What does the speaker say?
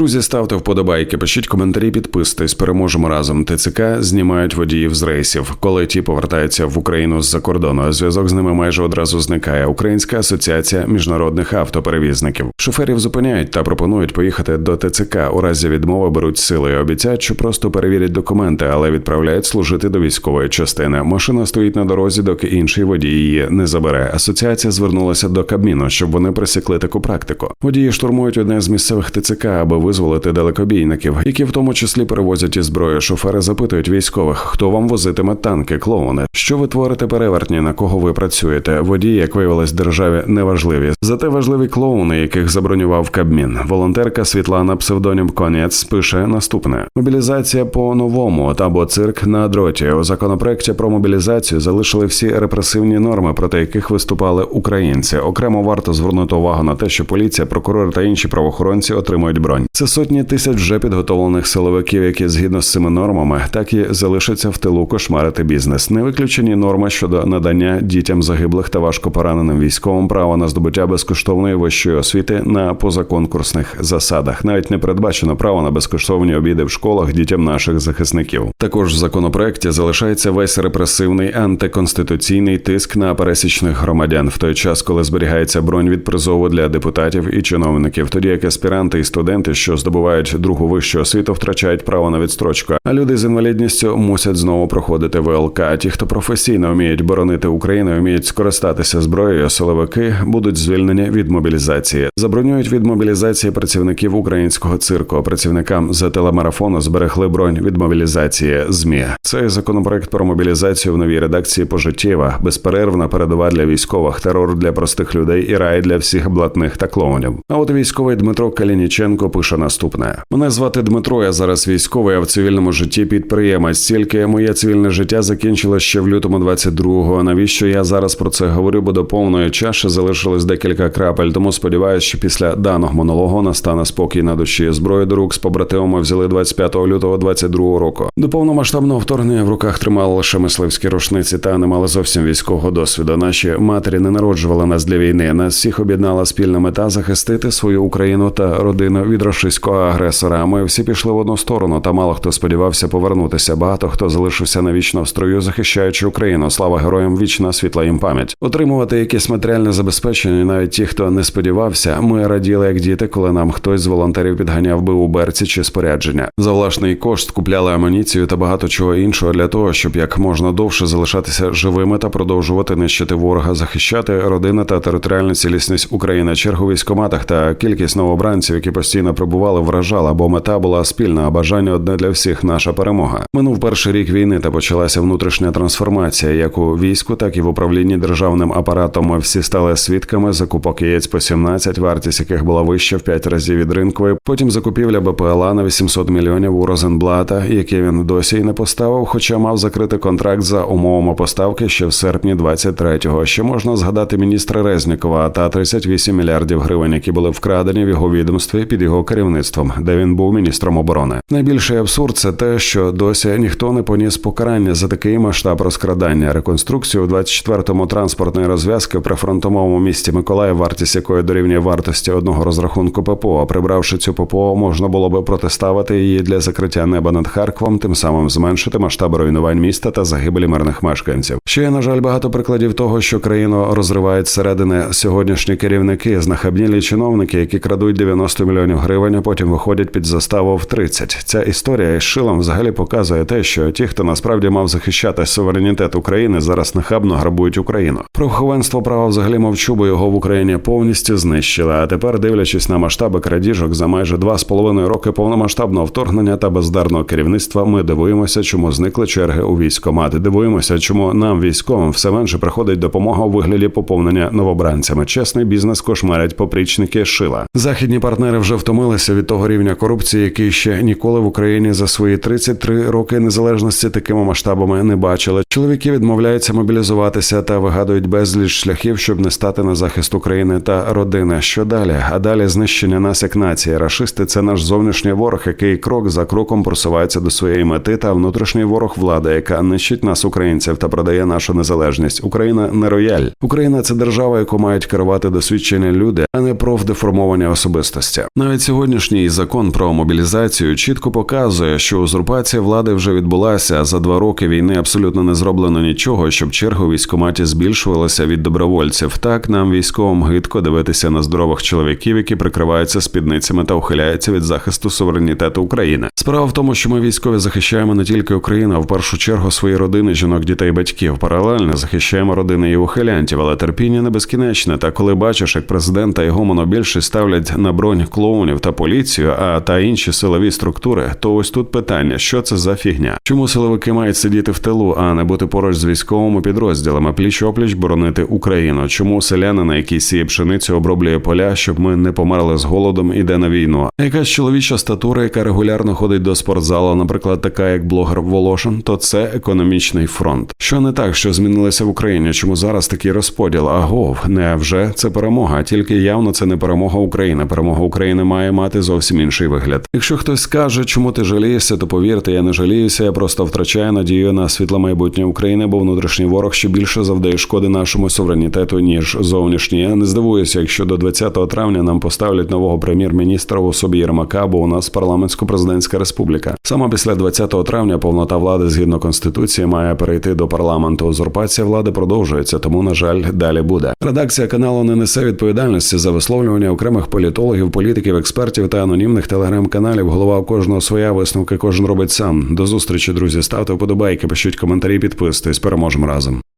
Друзі, ставте вподобайки, пишіть коментарі, підписуйтесь. Переможемо разом. ТЦК знімають водіїв з рейсів, коли ті повертаються в Україну з-за кордону. Зв'язок з ними майже одразу зникає. Українська асоціація міжнародних автоперевізників. Шоферів зупиняють та пропонують поїхати до ТЦК. У разі відмови беруть сили. Обіцяють, що просто перевірять документи, але відправляють служити до військової частини. Машина стоїть на дорозі, доки інший водій її не забере. Асоціація звернулася до Кабміну, щоб вони присікли таку практику. Водії штурмують одне з місцевих ТЦК, аби визволити далекобійників, які в тому числі перевозять і зброю. Шофери запитують військових, хто вам возитиме танки, клоуни. Що ви творите перевертні, на кого ви працюєте? Водії, як виявилось, державі неважливі. Зате важливі клоуни, яких забронював Кабмін. Волонтерка Світлана псевдонім Конець пише наступне: мобілізація по новому або цирк на дроті. У законопроекті про мобілізацію залишили всі репресивні норми, проти яких виступали українці. Окремо варто звернути увагу на те, що поліція, прокурори та інші правоохоронці отримують бронь. Це сотні тисяч вже підготовлених силовиків, які згідно з цими нормами так і залишаться в тилу кошмарити бізнес. Не виключені норми щодо надання дітям загиблих та важко пораненим військовим права на здобуття безкоштовної вищої освіти на позаконкурсних засадах. Навіть не передбачено право на безкоштовні обіди в школах дітям наших захисників. Також в законопроекті залишається весь репресивний антиконституційний тиск на пересічних громадян в той час, коли зберігається бронь від призову для депутатів і чиновників, тоді як аспіранти і студенти, що здобувають другу вищу освіту, втрачають право на відстрочку. А люди з інвалідністю мусять знову проходити ВЛК. Ті, хто професійно вміють боронити Україну, вміють скористатися зброєю, силовики будуть звільнені від мобілізації. Забронюють від мобілізації працівників українського цирку. Працівникам за телемарафону зберегли бронь від мобілізації. Змі цей законопроект про мобілізацію в новій редакції пожиттєва, безперервна передова для військових, терор для простих людей і рай для всіх блатних та клоунів. А от військовий Дмитро Калініченко пише наступне: мене звати Дмитро. Я зараз військовий, а в цивільному житті підприємець. Тільки моє цивільне життя закінчилось ще в лютому 22-го. Навіщо я зараз про це говорю? Бо до повної чаші залишилось декілька крапель. Тому сподіваюся, що після даного монологу настане спокій на душі. Зброю до рук з побратимами взяли 25 лютого 22-го року. До повномасштабного вторгнення в руках тримали лише мисливські рушниці та не мали зовсім військового досвіду. Наші матері не народжували нас для війни. Нас всіх об'єднала спільна мета захистити свою Україну та родину від рашистського агресора. Ми всі пішли в одну сторону, та мало хто сподівався повернутися. Багато хто залишився навічно в строю, захищаючи Україну. Слава героям! Вічна світла їм пам'ять. Отримувати якесь матеріальне забезпечення. Навіть ті, хто не сподівався, ми раділи як діти, коли нам хтось з волонтерів підганяв би у берці чи спорядження. За власний кошт купляли амуніцію та багато чого іншого для того, щоб як можна довше залишатися живими та продовжувати нищити ворога, захищати родини та територіальну цілісність України. Чергу військоматах та кількість новобранців, які постійно прибували, вражала, бо мета була спільна, а бажання одне для всіх наша перемога. Минув перший рік війни та почалася внутрішня трансформація, як у війську, так і в управлінні державним апаратом. Ми всі стали свідками закупок яєць по 17, вартість яких була вища в 5 разів від ринкової. Потім закупівля БПЛА на 800 мільйонів у Розенблата, яке він досі й не поставив, хоча мав закрити контракт за умовами поставки ще в серпні 23-го. Ще можна згадати міністра Резнікова та 38 мільярдів гривень, які були вкрадені в його відомстві під його керівництвом, де він був міністром оборони. Найбільший абсурд це те, що досі ніхто не поніс покарання за такий масштаб розкрадання. Реконструкцію у 24-му транспортної розв'язки в прифронтовому місті Миколаїв, вартість якої дорівнює вартості одного розрахунку ППО. Прибравши цю ППО, можна було би протиставити її для закриття неба над Харковом, тим самим зменшити масштаб руйнувань міста та загибелі мирних мешканців. Ще є, на жаль, багато прикладів того, що країну розривають зсередини сьогоднішні керівники, знахабнілі чиновники, які крадуть 90 мільйонів гривень, а потім виходять під заставу в 30. Ця історія із шилом взагалі показує те, що ті, хто насправді мав захищати суверенітет України, зараз нахабно грабують Україну. Про ховенство права взагалі мовчу, бо його в Україні повністю знищили. А тепер, дивлячись на масштаби крадіжок за майже два з половиною роки повномасштабного вторгнення та бездарного керівництва, ми дивуємося, чому зникли черги у військомати. Дивуємося, чому нам військовим все менше приходить допомога у вигляді поповнення новобранцями. Чесний бізнес кошмарять попрічники шила. Західні партнери вже втомилися від того рівня корупції, який ще ніколи в Україні за свої 33 роки незалежності такими масштабами не бачили. Чоловіки відмовляються мобілізуватися та вигадують безліч шляхів, щоб не стати на захист України та родини. Що що далі? А далі знищення нас як нації. Рашисти це наш зовнішній ворог, який крок за кроком просувається до своєї мети, та внутрішній ворог влада, яка нищить нас, українців, та продає нашу незалежність. Україна не рояль. Україна це держава, яку мають керувати досвідчені люди, а не профдеформовані особистості. Навіть сьогоднішній закон про мобілізацію чітко показує, що узурпація влади вже відбулася. За два роки війни абсолютно не зроблено нічого, щоб черга у військкоматі збільшувалася від добровольців. Так нам військовим гидко дивитися на здорових чоловіків, які прикриваються спідницями та ухиляються від захисту суверенітету України. Справа в тому, що ми військові захищаємо не тільки Україну, а в першу чергу свої родини, жінок, дітей, батьків. Паралельно захищаємо родини і ухилянтів, але терпіння не безкінечне. Та коли бачиш, як президент та його монобільшість ставлять на бронь клоунів та поліцію, а та інші силові структури, то ось тут питання: що це за фігня? Чому силовики мають сидіти в тилу, а не бути поруч з військовими підрозділами, пліч опліч боронити Україну? Чому селянина, який сіє пшеницю, оброблює поля, щоб ми не померли з голодом, іде на війну? А якась чоловіча статура, яка регулярно ходить до спортзалу, наприклад, така як блогер Волошин, то це економічний фронт. Що не так, що змінилося в Україні? Чому зараз такий розподіл? Агов, не вже це перемога, тільки явно це не перемога України. Перемога України має мати зовсім інший вигляд. Якщо хтось скаже, чому ти жалієшся, то повірте, я не жаліюся. Я просто втрачаю надію на світле майбутнє України, бо внутрішній ворог ще більше завдає шкоди нашому суверенітету ніж зовнішній. Я не здивуюся, якщо до 20 травня нам поставлять нового прем'єр-міністра в особі Єрмака, бо у нас парламентсько-президентська республіка. Саме після 20 травня повнота влади згідно конституції має перейти до парламенту. Узурпація влади продовжується, тому на жаль, далі буде. Редакція каналу не несе відповідальності за висловлювання окремих політологів, політиків, експертів та анонімних телеграм-каналів. Голова у кожного своя висновки кожен робить сам. До зустрічі, друзі. Ставте вподобайки, пишіть коментарі, підписуйтесь. Переможемо разом.